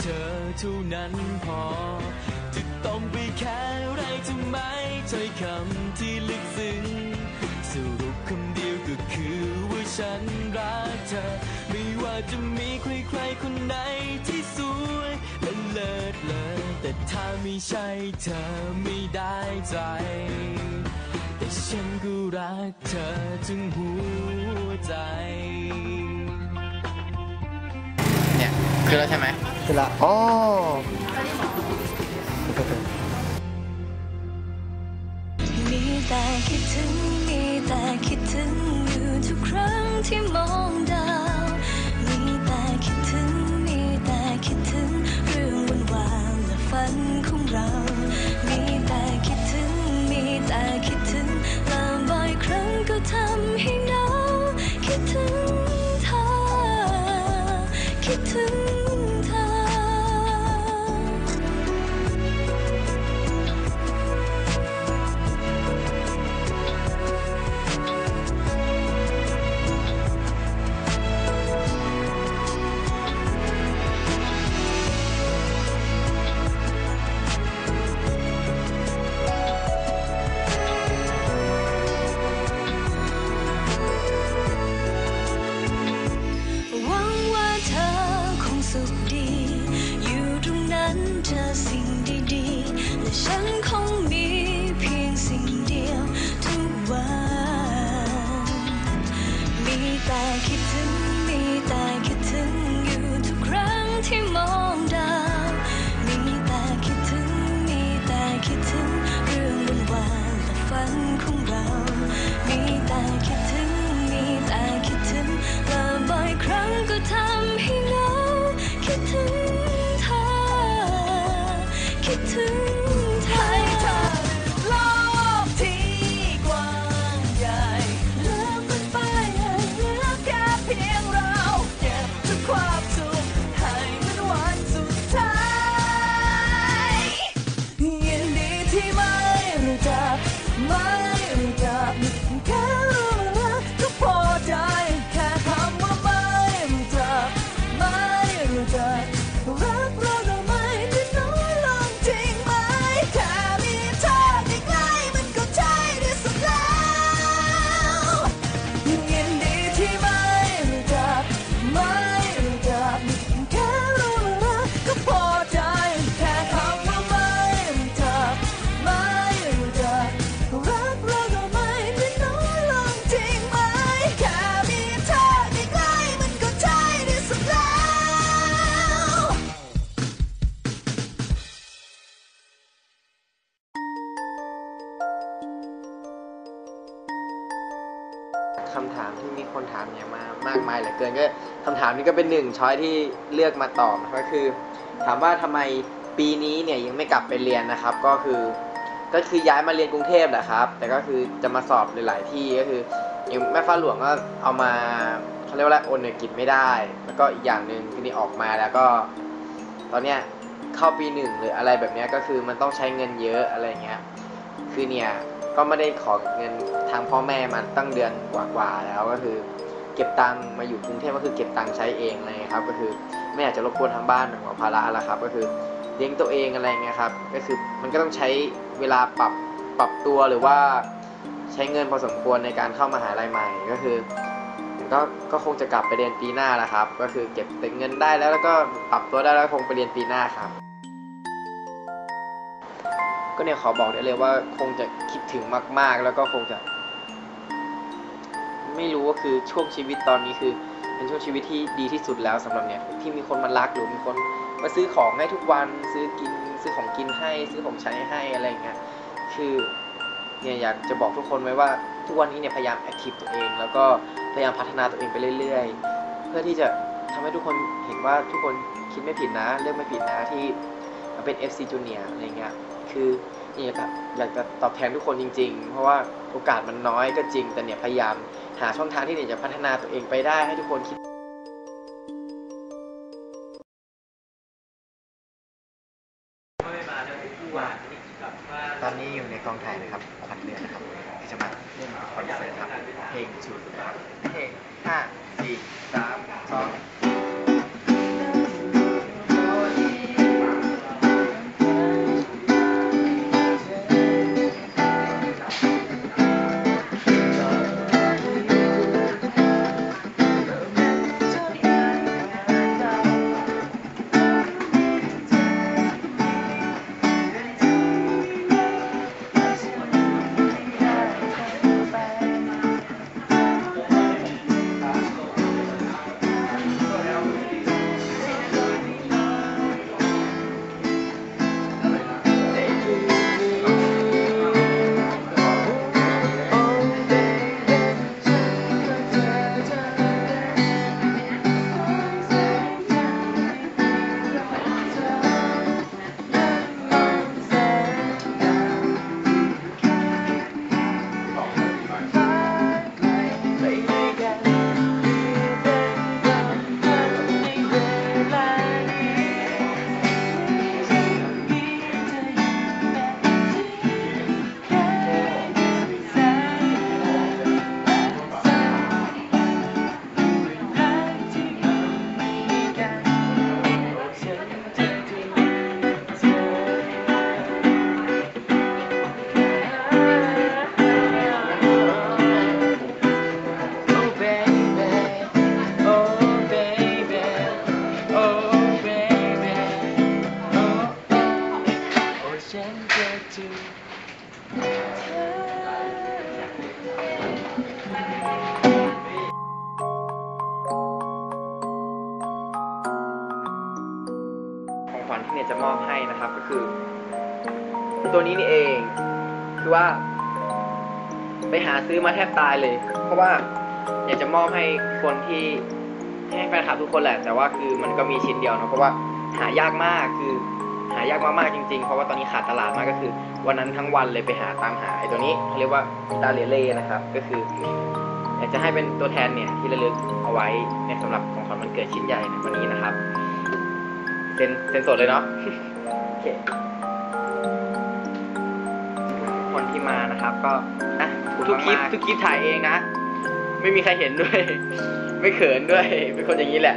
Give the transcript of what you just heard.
เธอเท่านั้นพอจะต้องไปแค่ไรทำไมถ้อยคำที่ลึกซึ้งสรุปคำเดียวก็คือว่าฉันรักเธอ ไม่ว่าจะมีใครๆคนไหนที่สวยและเลิศเลอแต่ถ้าไม่ใช่เธอไม่ได้ใจ แต่ฉันก็รักเธอถึงหัวใจ เนี่ยคือแล้วใช่ไหม ละอ๋อมีแต่คิดถึงมีแต่คิดถึงอยู่ทุกครั้งที่มองดาวมีแต่คิดถึงมีแต่คิดถึงเรื่องวันวานๆและฝันของเรา มีแต่คิดถึงมีแต่คิดถึงและบ่อยครั้งก็ทำให้เหงาคิดถึงเธอคิดถึง สุขดี อยู่ตรงนั้นเจอสิ่งดีๆและฉันคง คิด คำถามที่มีคนถามเนี่ยมามากมายเหลือเกินก็คำถามนี้ก็เป็นหนึ่งช้อยที่เลือกมาตอบก็คือ ถามว่าทำไมปีนี้เนี่ยยังไม่กลับไปเรียนนะครับ ก็คือก็คือย้ายมาเรียนกรุงเทพแหละครับ แต่ก็คือจะมาสอบหลาย ๆ ที่ก็คืออย่างแม่ฟ้าหลวงก็เอามาเขาเรียกว่าอะไรโอนเนกิจไม่ได้ แล้วก็อีกอย่างหนึ่งคือนี่ออกมาแล้วก็ ตอนเนี้ยเข้าปีหนึ่งหรืออะไรแบบเนี้ยก็คือมันต้องใช้เงินเยอะอะไรเงี้ยคือเนี่ย ก็ไม่ได้ขอเงินทางพ่อแม่มาตั้งเดือนกว่าๆแล้วก็คือเก็บตังค์มาอยู่กรุงเทพก็คือเก็บตังค์ใช้เองเงี้ยครับ ก็คือไม่อยากจะรบกวนทางบ้านเป็นของภาระล้วครับ ก็คือเลี้ยงตัวเองอะไรเงี้ยครับ ก็คือมันก็ต้องใช้เวลาปรับปรับตัวหรือว่าใช้เงินพอสมควรในการเข้ามหาลัยใหม่ก็คือก็ก็คงจะกลับไปเรียนปีหน้าแหละครับ ก็คือเก็บเงินได้แล้วแล้วก็ปรับตัวได้แล้วคงไปเรียนปีหน้าครับ ก็เนี่ยขอบอกได้เลยว่าคงจะคิดถึงมาก ๆ แล้วก็คงจะ ไม่รู้ว่าคือช่วงชีวิตตอนนี้คือ เป็นช่วงชีวิตที่ดีที่สุดแล้วสำหรับเนี่ยที่มีคนมารักหรือมีคนมาซื้อของให้ทุกวันซื้อกิน ซื้อของกินให้ ซื้อของใช้ให้อะไรอย่างเงี้ยคือเนี่ยอยากจะบอกทุกคนไว้ว่าทุกวันนี้เนี่ยพยายามแอคทีฟตัวเอง แล้วก็พยายามพัฒนาตัวเองไปเรื่อย ๆ เพื่อที่จะทำให้ทุกคนเห็นว่าทุกคนคิดไม่ผิดนะเลือกไม่ผิดนะที่เป็น FC Junior อะไรเงี้ย คือนี่ครับอยากจะตอบแทนทุกคนจริง ๆ เพราะว่าโอกาสมันน้อยก็จริง แต่เนี่ยพยายามหาช่องทางที่เนี่ยจะพัฒนาตัวเองไปได้ให้ทุกคนคิดตอนนี้อยู่ในกองถ่ายนะครับขวัญเรือนนะครับที่จะมาเล่นคอนเสิร์ตครับเพลงชุดครับเพลงห้าสี่สามสอง ริของขวัญที่เน่จะมอบให้นะครับก็คือ ตัวนี้นี่เอง คือว่า ไปหาซื้อมาแทบตายเลย เพราะว่าอยากจะมอบให้คนที่ให้แฟนคลับทุกคนแหละ แต่ว่าคือมันก็มีชิ้นเดียวเนาะเพราะว่าหายากมากคือ หายากมากๆจริงๆ เพราะว่าตอนนี้ขาดตลาดมากก็คือ วันนั้นทั้งวันเลยไปหาตามหาไอ้ตัวนี้เขาเรียกว่าตาเลเล่นะครับ ก็คืออยากจะให้เป็นตัวแทนเนี่ยที่ระลึกเอาไว้ในสำหรับของขวัญวันเกิดชิ้นใหญ่ในวันนี้นะครับเซ็นเซ็นสดเลยเนาะโอเคคนที่มานะครับ ก็นะทุกคลิปทุกคลิปถ่ายเองนะ ไม่มีใครเห็นด้วย ไม่เขินด้วย เป็นคนอย่างนี้แหละ